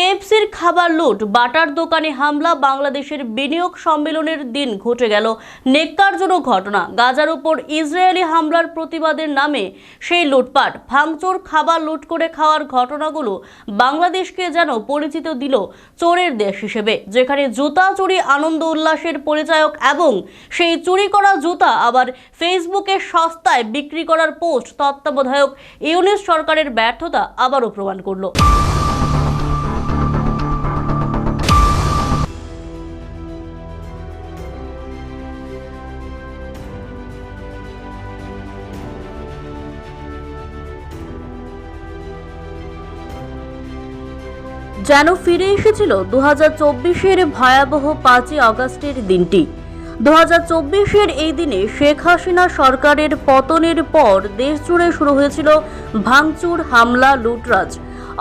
কেএফসির খাবার লুট, বাটার দোকানে হামলা, বাংলাদেশের বিনিয়োগ সম্মেলনের দিন ঘটে গেল নেককারজনক ঘটনা। গাজার উপর ইসরায়েলি হামলার প্রতিবাদের নামে সেই লুটপাট, ভাঙচুর, খাবার লুট করে খাওয়ার ঘটনাগুলো বাংলাদেশকে যেন পরিচিত দিল চোরের দেশ হিসেবে, যেখানে জুতা চুরি, আনন্দ উল্লাসের পরিচায়ক এবং সেই চুরি করা জুতা আবার ফেসবুকে সস্তায় বিক্রি করার পোস্ট তত্ত্বাবধায়ক ইউনিস সরকারের ব্যর্থতা আবারও প্রমাণ করল। যেন ফিরে এসেছিল দু হাজার চব্বিশের ভয়াবহ পাঁচই আগস্টের দিনটি। দু হাজার চব্বিশের এই দিনে শেখ হাসিনা সরকারের পতনের পর দেশ জুড়ে শুরু হয়েছিল ভাঙচুর, হামলা, লুটরাজ।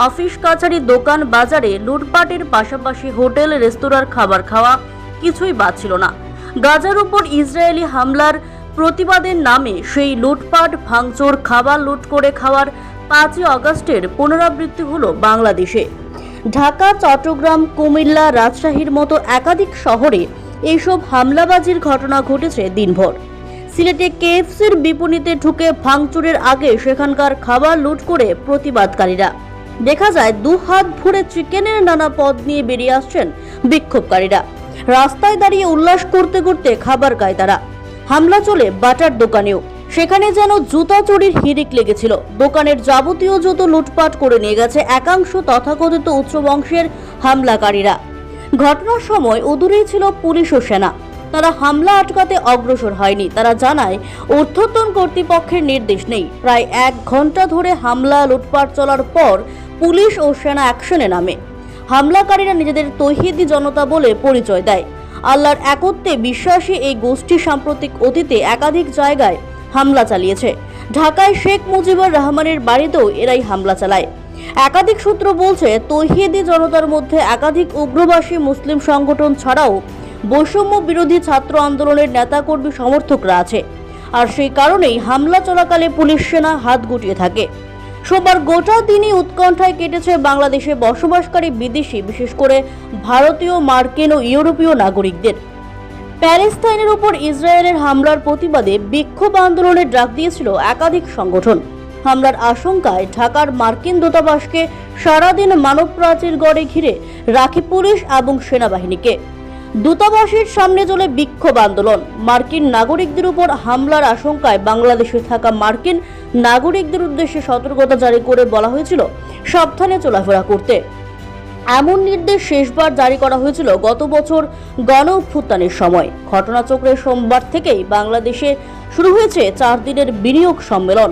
অফিস কাছারি দোকান বাজারে লুটপাটের পাশাপাশি হোটেল, রেস্তোরাঁর খাবার খাওয়া কিছুই বাদ ছিল না। গাজার উপর ইসরায়েলি হামলার প্রতিবাদের নামে সেই লুটপাট, ভাঙচুর, খাবার লুট করে খাওয়ার পাঁচই আগস্টের পুনরাবৃত্তি হলো বাংলাদেশে। ঢাকা, চট্টগ্রাম, কুমিল্লা রাজশাহীর মতো একাধিক শহরে এইসব হামলাবাজির ঘটনা ঘটেছে দিনভর। সিলেটে কেএফসির বিপণীতে ঢুকে ভাঙচুরের আগে সেখানকার খাবার লুট করে প্রতিবাদকারীরা। দেখা যায় দু হাত ভরে চিকেনের নানা পদ নিয়ে বেরিয়ে আসছেন বিক্ষোভকারীরা। রাস্তায় দাঁড়িয়ে উল্লাস করতে করতে খাবার খায় তারা। হামলা চলে বাটার দোকানেও। সেখানে যেন জুতা চুরির হিড়িক লেগেছিল। দোকানের যাবতীয় জুতো লুটপাট করে নিয়ে গেছে একাংশ তথাকথিত উচ্চ বংশের হামলাকারীরা। ঘটনার সময় অদূরেই ছিল পুলিশ ও সেনা। তারা হামলা আটকাতে অগ্রসর হয়নি। তারা জানায়, ঊর্ধ্বতন কর্তৃপক্ষের নির্দেশ নেই। প্রায় এক ঘণ্টা ধরে হামলা লুটপাট চলার পর পুলিশ ও সেনা অ্যাকশনে নামে। হামলাকারীরা নিজেদের তৌহিদি জনতা বলে পরিচয় দেয়। আল্লাহর একত্বে বিশ্বাসী এই গোষ্ঠী সাম্প্রতিক অতীতে একাধিক জায়গায় হামলা চালিয়েছে। ঢাকায় শেখ মুজিবুর রহমানের বাড়িতেও এরাই হামলা চালায়। একাধিক সূত্র বলছে, তহিদি জনতার মধ্যে একাধিক উগ্রবাসী মুসলিম সংগঠন ছাড়াও বৈষম্য বিরোধী ছাত্র আন্দোলনের নেতাকর্মী সমর্থকরা আছে। আর সেই কারণেই হামলা চলাকালে পুলিশ সেনা হাত গুটিয়ে থাকে। সোমবার গোটা দিনই উৎকণ্ঠায় কেটেছে বাংলাদেশে বসবাসকারী বিদেশি, বিশেষ করে ভারতীয়, মার্কিন ও ইউরোপীয় নাগরিকদের। প্যালেস্তাইনের উপর ইসরায়েলের হামলার প্রতিবাদে বিক্ষোভ আন্দোলনের ডাক দিয়েছিল একাধিক সংগঠন। হামলার আশঙ্কায় ঢাকার মার্কিন দূতাবাসকে সারাদিন মানব প্রাচীর গড়ে ঘিরে রাখি পুলিশ এবং সেনাবাহিনীকে। দূতাবাসের সামনে চলে বিক্ষোভ আন্দোলন। মার্কিন নাগরিকদের উপর হামলার আশঙ্কায় বাংলাদেশে থাকা মার্কিন নাগরিকদের উদ্দেশ্যে সতর্কতা জারি করে বলা হয়েছিল, সাবধানে চলাফেরা করতে। এমন নির্দেশ শেষবার জারি করা হয়েছিল গত বছর গণ অভ্যুত্থানের সময়। ঘটনাচক্রে সোমবার থেকেই বাংলাদেশে শুরু হয়েছে চার দিনের বিনিয়োগ সম্মেলন।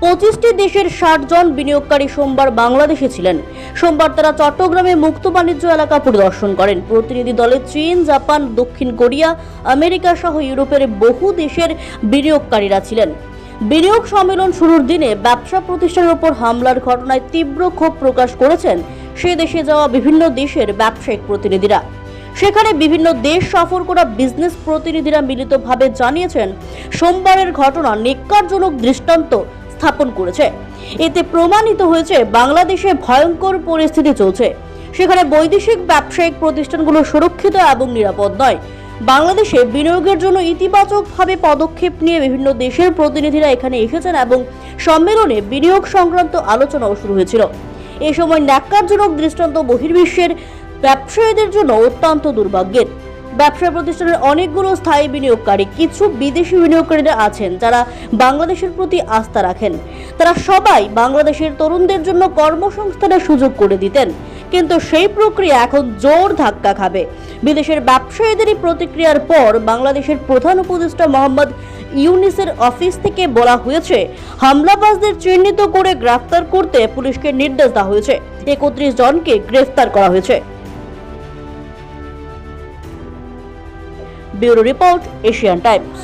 পঁচিশটি দেশের ষাট জন বিনিয়োগকারী সোমবার বাংলাদেশে ছিলেন। সোমবার তারা চট্টগ্রামে মুক্ত বাণিজ্য এলাকা পরিদর্শন করেন। প্রতিনিধি দলে চীন, জাপান, দক্ষিণ কোরিয়া, আমেরিকা সহ ইউরোপের বহু দেশের বিনিয়োগকারীরা ছিলেন। বিনিয়োগ সম্মেলন শুরুর দিনে ব্যবসা প্রতিষ্ঠানের উপর হামলার ঘটনায় তীব্র ক্ষোভ প্রকাশ করেছেন সে দেশে যাওয়া বিভিন্ন দেশের ব্যবসায়িক প্রতিনিধিরা। সেখানে বিভিন্ন দেশ সফর করা বিজনেস প্রতিনিধিরা মিলিতভাবে জানিয়েছেন, সোমবারের ঘটনা নিকারজনক দৃষ্টান্ত স্থাপন করেছে। এতে প্রমাণিত হয়েছে, বাংলাদেশে ভয়ঙ্কর পরিস্থিতি চলছে। সেখানে বৈদেশিক ব্যবসায়িক প্রতিষ্ঠানগুলো সুরক্ষিত এবং নিরাপদ নয়। বাংলাদেশে বিনিয়োগের জন্য ইতিবাচকভাবে পদক্ষেপ নিয়ে বিভিন্ন দেশের প্রতিনিধিরা এখানে এসেছেন এবং সম্মেলনে বিনিয়োগ সংক্রান্ত আলোচনাও শুরু হয়েছিল। এ সময় ন্যাক্কারজনক দৃষ্টান্ত বহির্বিশ্বের ব্যবসায়ীদের জন্য অত্যন্ত দুর্ভাগ্যের। ব্যবসা প্রতিষ্ঠানের অনেকগুলো স্থায়ী বিনিয়োগকারী কিছু বিদেশি বিনিয়োগকারীরা আছেন যারা বাংলাদেশের প্রতি আস্থা রাখেন। তারা সবাই বাংলাদেশের তরুণদের জন্য কর্মসংস্থানের সুযোগ করে দিতেন। কিন্তু সেই প্রক্রিয়া এখন জোর ধাক্কা খাবে। বিদেশের ব্যবসায়ীদেরই প্রতিক্রিয়ার পর বাংলাদেশের প্রধান উপদেষ্টা মোহাম্মদ ইউনিসের অফিস থেকে বলা হয়েছে, হামলাবাজদের চিহ্নিত করে গ্রেফতার করতে পুলিশকে নির্দেশ দেওয়া হয়েছে। একত্রিশ জনকে গ্রেফতার করা হয়েছে। Bureau report, Asian Times.